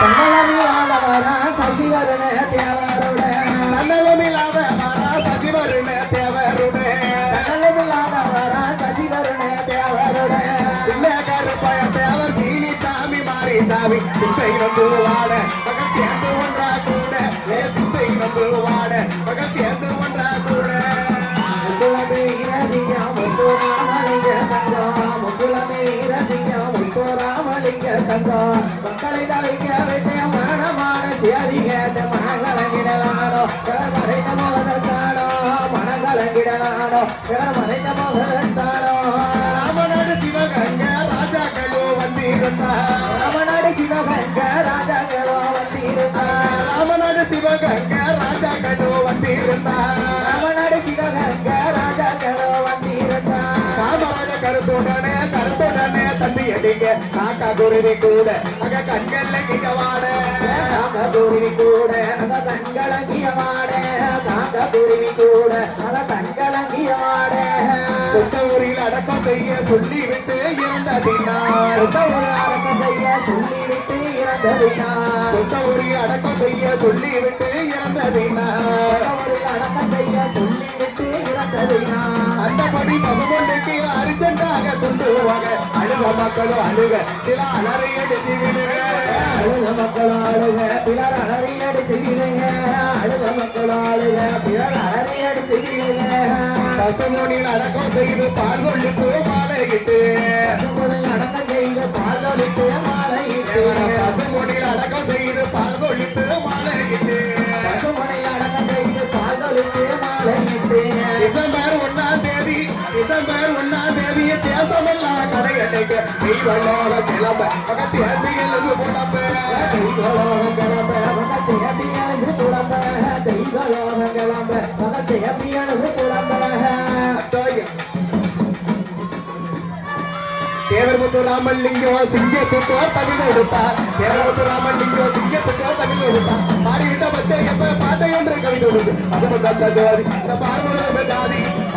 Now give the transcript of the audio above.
தன்னலமில்லாதவரா சசிவரன தேவருட தன்னலமில்லாத சசிவருண தேவருடே தன்னலமில்லாதவரா சசிவரன தேவருட சின்ன கருப்பய தேவர் சீனி சாமி மாறி சாமி சிந்தை நம்புவாட மகன் சேர்ந்து ஒன்றா கூட சிந்தை நம்புவாட முத்துராமலிங்க தங்கம் மக்களை தவிக்க வைத்த மரணமான சேதி கேட்ட மனங்கலங்கிடலானோ இவர் மறைந்த மோதத்தானோ மனங்கலங்கிடலானோ இவர் மறைந்த மோதத்தானோ ராமநாடு சிவகங்க ராஜாக்களோ வந்திருந்தார் ராமநாடு சிவகங்க ராஜாக்களோ வந்திருந்தார் ராமநாடு சிவகங்க ராஜாக்களோ வந்திருந்தார். அடிங்க காக்கா குருவி கூட அங்க கண்கள்ல கையவாட. காக்க குருவி கூட அத கண்கலங்கிய மாட காக்க குருவி கூட அத கண்கலங்கிய மாட சொந்த ஊரில் அடக்கம் செய்ய சொல்லி விட்டு இறந்ததினார். சொந்த அடக்கம் செய்ய ஊரில் அடக்கம் செய்ய சொல்லி விட்டு இறந்ததினார் அடக்கம் செய்ய பசமொன்றைக்கு அரிச்சென்றாக கொண்டு மக்களும் அழுக. சில அலறி விடுங்க. அழுத மக்கள் ஆளுக பிறர் அலறி பிறர் அடக்கம் செய்து பால் கொள்ளிட்டு இட்டு பசும்பொருள் அடக்கம் செய்து கடையடைக்க தெய்வலோக கிளம்ப பக்கத்து எழுது புலம்ப தெய்வலோகம் கிளம்ப மகத்தை அபியானது புலம்ப தெய்வலோகம் கிளம்ப மகத்தை அபியானது புலம்ப தேவர்முத்து ராமலிங்கம் சிங்கத்துக்கோ தமிழ் எடுத்தார் தேவர்முத்து ராமலிங்கம் சிங்கத்துக்கோ தமிழ் எடுத்தார் பாடிவிட்ட பச்சை எப்ப பாட்டை என்று கவிதை கொடுத்து பசுமர் தந்த இந்த ஜாதி.